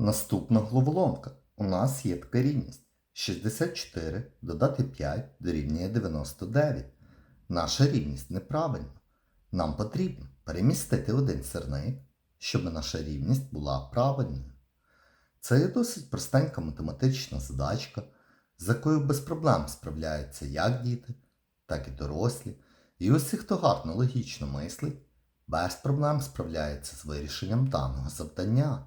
Наступна головоломка. У нас є така рівність. 64 додати 5 дорівнює 99. Наша рівність неправильна. Нам потрібно перемістити один сирник, щоб наша рівність була правильною. Це є досить простенька математична задачка, з якою без проблем справляються як діти, так і дорослі. І усі, хто гарно логічно мислить, без проблем справляється з вирішенням даного завдання.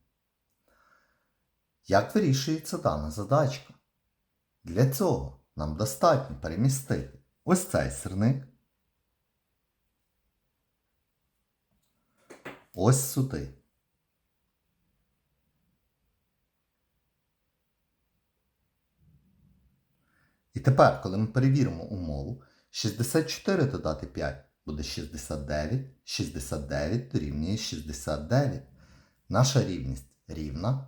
Як вирішується дана задачка? Для цього нам достатньо перемістити ось цей сирник ось сюди. І тепер, коли ми перевіримо умову, 64 додати 5 буде 69, 69 дорівнює 69. Наша рівність рівна,